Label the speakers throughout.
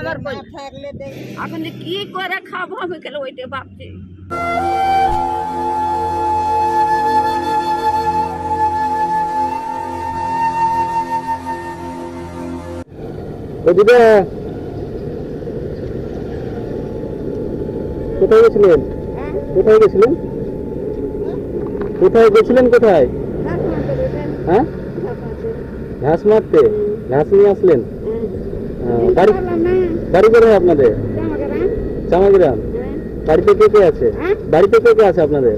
Speaker 1: আমার এখন যে কি করে খাব আমি গেলে ওইটা ভাবছি।
Speaker 2: দিদা কোথায় গেছিলেন?
Speaker 1: হ্যাঁ?
Speaker 2: কোথায় গেছিলেন? কোথায় গেছিলেন কোথায়? হ্যাঁ? ঘাস মারতে। ঘাস নিয়ে আসলেন? আহ, বাড়ি কোথায় আপনাদের? চামাগ্রাম বাড়িতে কে কে আছে?
Speaker 1: হ্যাঁ?
Speaker 2: বাড়িতে কে কে আছে আপনাদের?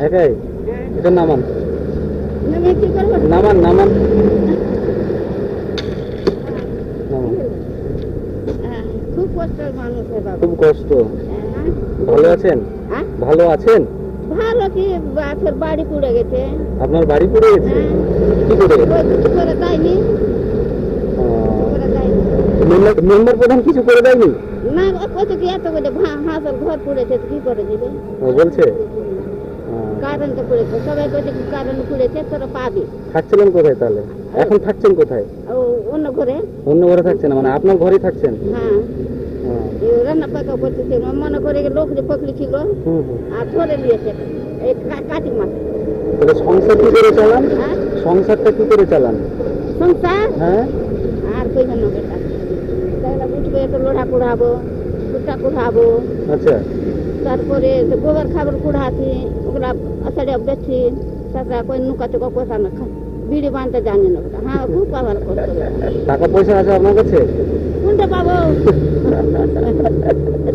Speaker 2: একাই? এটা নামান। নামান নামান।
Speaker 1: হ্যাঁ, খুব
Speaker 2: কষ্ট
Speaker 1: হ্যাঁ,
Speaker 2: ভালো আছেন?
Speaker 1: হ্যাঁ?
Speaker 2: ভালো আছেন?
Speaker 1: ভালো কি বাড়ি পুড়ে গেছে।
Speaker 2: আপনার বাড়ি পড়ে গেছে?
Speaker 1: হ্যাঁ।
Speaker 2: কি করে
Speaker 1: ওই কিছু করে দেয়নি
Speaker 2: আহ,
Speaker 1: করে দেয়নি
Speaker 2: মেম্বার প্রধান কিছু করে দেয়নি?
Speaker 1: না কইছে কি এত করে হাঁসের ঘর পুড়েছে তো কি করে দিবে?
Speaker 2: ও বলছে? আহ,
Speaker 1: কারেন্টে পুড়েছে সবাই কইছে কি কারেন্ট পুড়েছে তোরা পাবি।
Speaker 2: থাকছিলেন কোথায় তাহলে? এখন থাকছেন কোথায়?
Speaker 1: ও অন্য ঘরে?
Speaker 2: অন্য ঘরে থাকছেন না, মানে আপনার ঘরেই থাকছেন?
Speaker 1: হ্যাঁ। রান্না পাকা করতেছে মনে করে লোক যে পকড়ি ছিল আর ধরে নিয়েছে কার্তিক মাস
Speaker 2: তাহলে সংসার কি করে চালান?
Speaker 1: হ্যাঁ?
Speaker 2: সংসারটা কি করে চালান?
Speaker 1: সংসার?
Speaker 2: হ্যাঁ?
Speaker 1: আর কই জানো উঠবে তো লোড়া কুড়াবো কুটা কুড়াবো
Speaker 2: আচ্ছা।
Speaker 1: তারপরে গোবর খাবার কুড়াছি ওগুলা আষাঢ়ে বেছি তারপরে কই নুকা চোকা পয়সা না খা বিড়ি বানতে জানি না বেটা হ্যাঁ খুব পাবার বেটা।
Speaker 2: টাকা পয়সা আছে আপনার কাছে?
Speaker 1: কোনটা পাবো?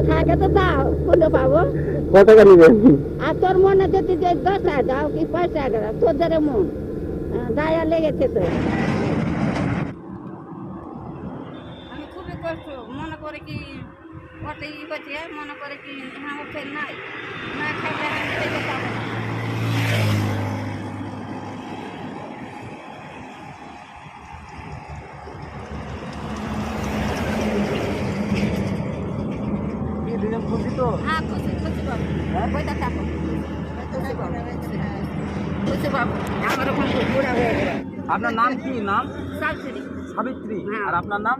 Speaker 1: থাকে তো দাও কোনটা পাবো?
Speaker 2: কত টাকা নেবেন?
Speaker 1: আর তোর মনে যদি দশ টাকা দাও কি টাকা দাও? তোদের মন। দায়া লেগেছে তো। খুবই কষ্ট মনে করে কি ওটা ই করছে মনে করে কি হ্যাঁ ওঠে নাই। না খাইলে আমি খেতে পাবো না।
Speaker 2: খুশি তো?
Speaker 1: হ্যাঁ খুশি খুশি বাবু বইটা থাকো। খুশি বাবু খুশি বাবু আমার ওখানে বুড়া হয়ে গেল
Speaker 3: আপনার নাম কি নাম?
Speaker 1: সাবসিডি
Speaker 3: সাবিত্রী।
Speaker 1: হ্যাঁ।
Speaker 3: আর আপনার নাম?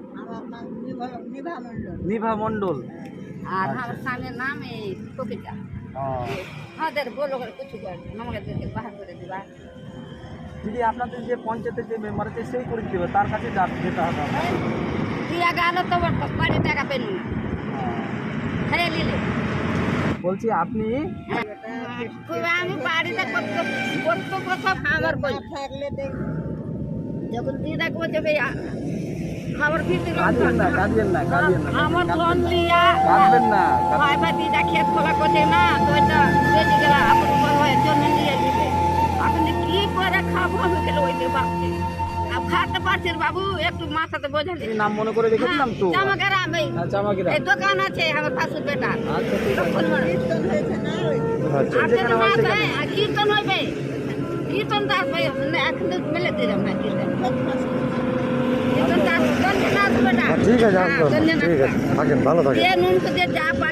Speaker 4: নিভা নিভা মণ্ডল।
Speaker 1: আর আমার স্বামীর নাম এই কবিতা আমাদের বলো করে কিছু করে আমাকে দিকে বাহার করে দিবা।
Speaker 3: দিদি আপনাদের যে পঞ্চায়েতের যে মেম্বার আছে সেই করে দেবে তার কাছে যেতে হবে
Speaker 1: দিয়া গেল তো বাড়ি টাকা পেনু না। খেয়ে নিলে।
Speaker 3: বলছি আপনি
Speaker 1: আমি বাড়িতে কত কত কথা আমার বই
Speaker 4: থাকলে
Speaker 1: যখন দিদা ভাই খাবার ফিরতে
Speaker 3: কাঁদিয়েন না কাঁদিয়েন না কাঁদিয়েন না।
Speaker 1: আমার ধন দিয়া
Speaker 3: কাঁদবেন না
Speaker 1: ভাই ভাই দিদা খেত খোলা করছে না তো ওইটা বেঁচে গেল আপন হয় জন্য নিয়ে দিবে এখন কি করে খাব? আমি গেলে ওইটা ভাবছি আর খাতে পারছি বাবু একটু মাথাতে বোঝালি
Speaker 3: এই নাম মনে করে রেখেছিলাম তো।
Speaker 1: জামা গ্রাম এই
Speaker 3: হ্যাঁ
Speaker 1: এই দোকান আছে আমার পাশের বেটা।
Speaker 3: আচ্ছা ঠিক আছে।
Speaker 4: কীর্তন হয়েছে না
Speaker 3: আচ্ছা যেখানে
Speaker 1: যদি
Speaker 3: হয়
Speaker 1: হইবে কীর্তন দাস ভাই এখন মেলে দিলাম না কীর্তন কীর্তন দাস গঞ্জনাথ বেটা
Speaker 3: ঠিক আছে আসবেন
Speaker 1: হ্যাঁ,
Speaker 3: ঠিক আছে থাকেন ভালো থাকেন।